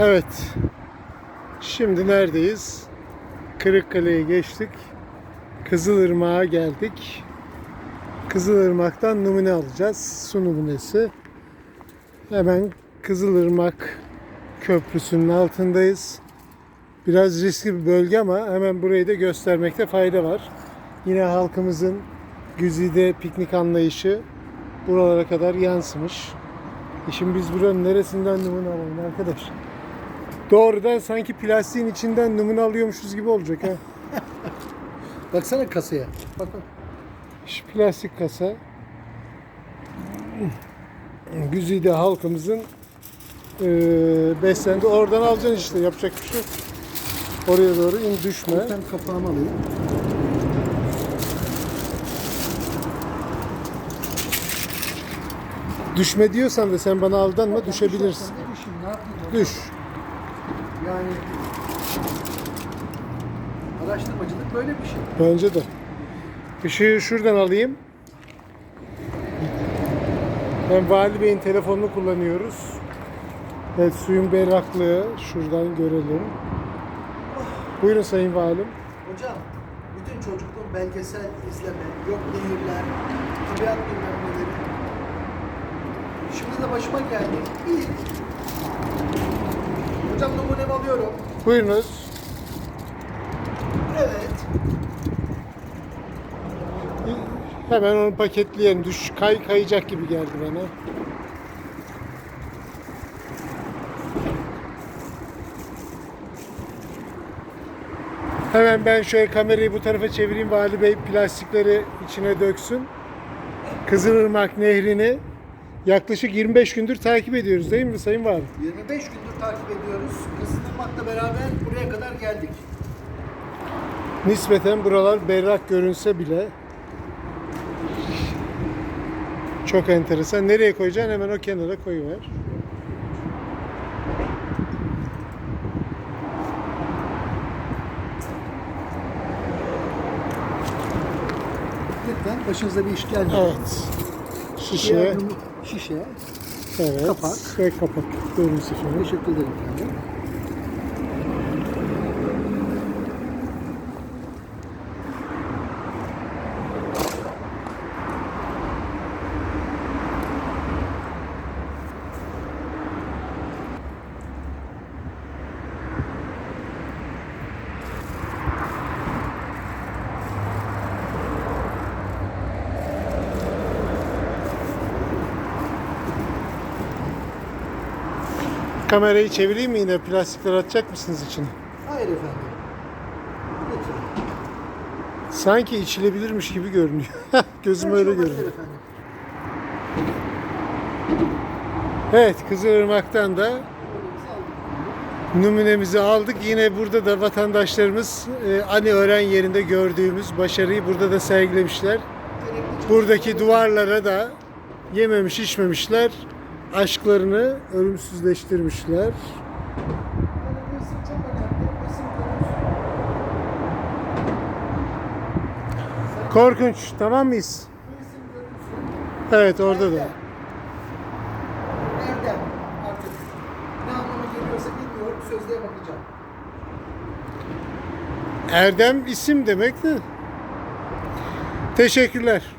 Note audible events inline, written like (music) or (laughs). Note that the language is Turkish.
Evet. Şimdi neredeyiz? Kırıkkale'yi geçtik. Kızılırmak'a geldik. Kızılırmak'tan numune alacağız. Su numunesi. Hemen Kızılırmak Köprüsü'nün altındayız. Biraz riskli bir bölge ama hemen burayı da göstermekte fayda var. Yine halkımızın güzide piknik anlayışı buralara kadar yansımış. E Şimdi biz buranın neresinden numune alalım arkadaş? Doğrudan sanki plastiğin içinden numune alıyormuşuz gibi olacak ha. (laughs) Baksana kasaya. Bak bak. Şu plastik kasa. Güzide halkımızın eee beslendi. Oradan alacaksın işte yapacak bir şey yok. Oraya doğru in düşme. Ben kapağımı alayım. Düşme diyorsan da sen bana aldanma düşebilirsin. Ne yapayım? Düş. Yani araştırmacılık böyle bir şey. Bence de. Işığı şuradan alayım. Ben Vali Bey'in telefonunu kullanıyoruz. Evet suyun berraklığı şuradan görelim. Buyurun Sayın Valim. Hocam, bütün çocukluğum belgesel izleme, yok nehirler, tabiat bilmem neleri. Şimdi de başıma geldi. İyi. Hocam numunemi alıyorum. Buyurunuz. Evet. Hemen onu paketleyelim. Düş, kay, kayacak gibi geldi bana. Hemen ben şöyle kamerayı bu tarafa çevireyim. Vali Bey plastikleri içine döksün. Kızılırmak Nehri'ni yaklaşık 25 gündür takip ediyoruz değil mi Sayın Vali? 25 gündür takip ediyoruz. Kısıtılmakla beraber buraya kadar geldik. Nispeten buralar berrak görünse bile çok enteresan. Nereye koyacaksın? Hemen o kenara koyuver. Lütfen başınıza bir iş gelmesin. Evet. Şişe, Şişe. evet. kapak. Ve kapak. Efendim. Teşekkür ederim efendim. Kamerayı çevireyim mi yine? Plastikler atacak mısınız içine? Hayır efendim. Lütfen. Sanki içilebilirmiş gibi görünüyor. (laughs) Gözüm öyle görünüyor. efendim. Evet, Kızılırmak'tan da Numunemizi aldık. Yine burada da vatandaşlarımız e, ani öğren yerinde gördüğümüz başarıyı burada da sergilemişler. Buradaki duvarlara da yememiş içmemişler. Aşklarını ölümsüzleştirmişler. Korkunç, tamam mıyız? Evet, orada da. Nereden? Nereden? Artık ne anlama geliyorsa bilmiyorum. Sözlüğe bakacağım. Erdem isim demek de. Teşekkürler.